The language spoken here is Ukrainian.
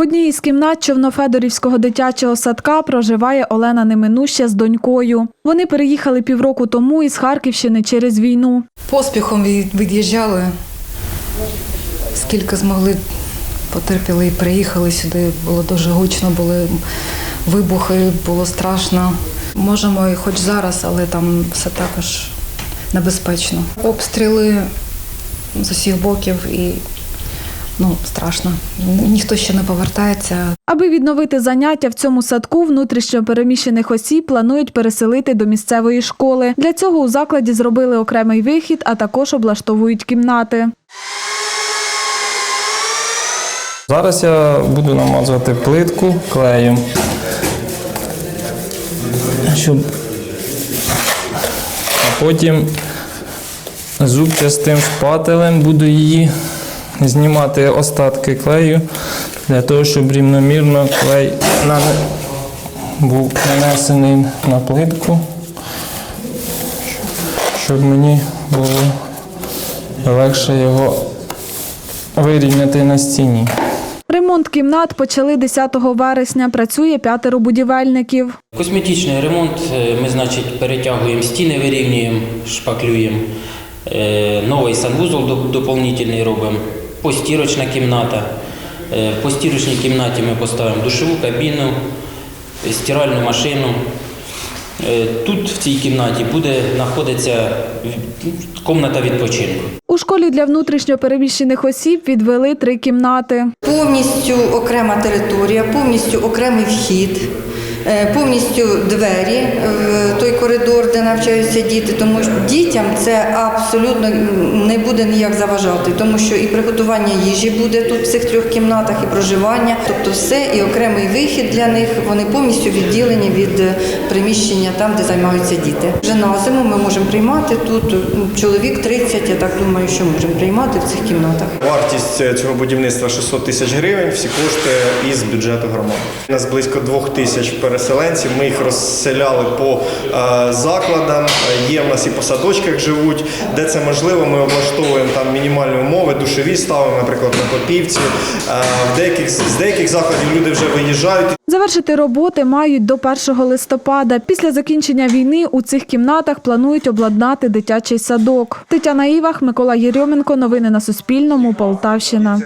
В одній із кімнат Човнофедорівського дитячого садка проживає Олена Неминуща з донькою. Вони переїхали півроку тому із Харківщини через війну. Поспіхом від- від'їжджали. Скільки змогли, потерпіли і приїхали сюди. Було дуже гучно, були вибухи, було страшно. Можемо і хоч зараз, але там все також небезпечно. Обстріли з усіх боків і ну, страшно. Ніхто ще не повертається. Аби відновити заняття в цьому садку, внутрішньо переміщених осіб планують переселити до місцевої школи. Для цього у закладі зробили окремий вихід, а також облаштовують кімнати. Зараз я буду намазувати плитку клеєм, щоб а потім зубчастим шпателем буду її знімати остатки клею для того, щоб рівномірно клей був нанесений на плитку, щоб мені було легше його вирівняти на стіні. Ремонт кімнат почали 10 вересня. Працює п'ятеро будівельників. Косметичний ремонт. е, Ми, значить, перетягуємо стіни, вирівнюємо, шпаклюємо. Е, Новий санвузол доп- доповнительний робимо. Постірочна кімната. Е, В постірочній кімнаті ми поставимо душову кабіну, стиральну машину. Е, Тут, в цій кімнаті, буде знаходитися кімната відпочинку. У школі для внутрішньо переміщених осіб відвели три кімнати. Повністю окрема територія, повністю окремий вхід, повністю двері в той коридор, де навчаються діти. Тому що дітям це абсолютно не буде ніяк заважати, тому що і приготування їжі буде тут в цих трьох кімнатах, і проживання, тобто все, і окремий вихід для них. Вони повністю відділені від е, приміщення там, де займаються діти. Вже на зиму ми можемо приймати тут чоловік 30, я так думаю, що можемо приймати в цих кімнатах. Вартість е, цього будівництва 600 тисяч гривень, всі кошти із бюджету громади. У нас близько двох тисяч переселенців. Ми їх розселяли по е, закладам. Е, Є в нас і по садочках живуть. Де це можливо, ми облаштовуємо там мінімальні умови, душові ставимо, наприклад, на Попівці. Е, в деяких з деяких закладів люди вже виїжджають. Завершити роботи мають до 1 листопада. Після закінчення війни у цих кімнатах планують обладнати дитячий садок. Тетяна Івах, Микола Єрьоменко. Новини на Суспільному. Полтавщина.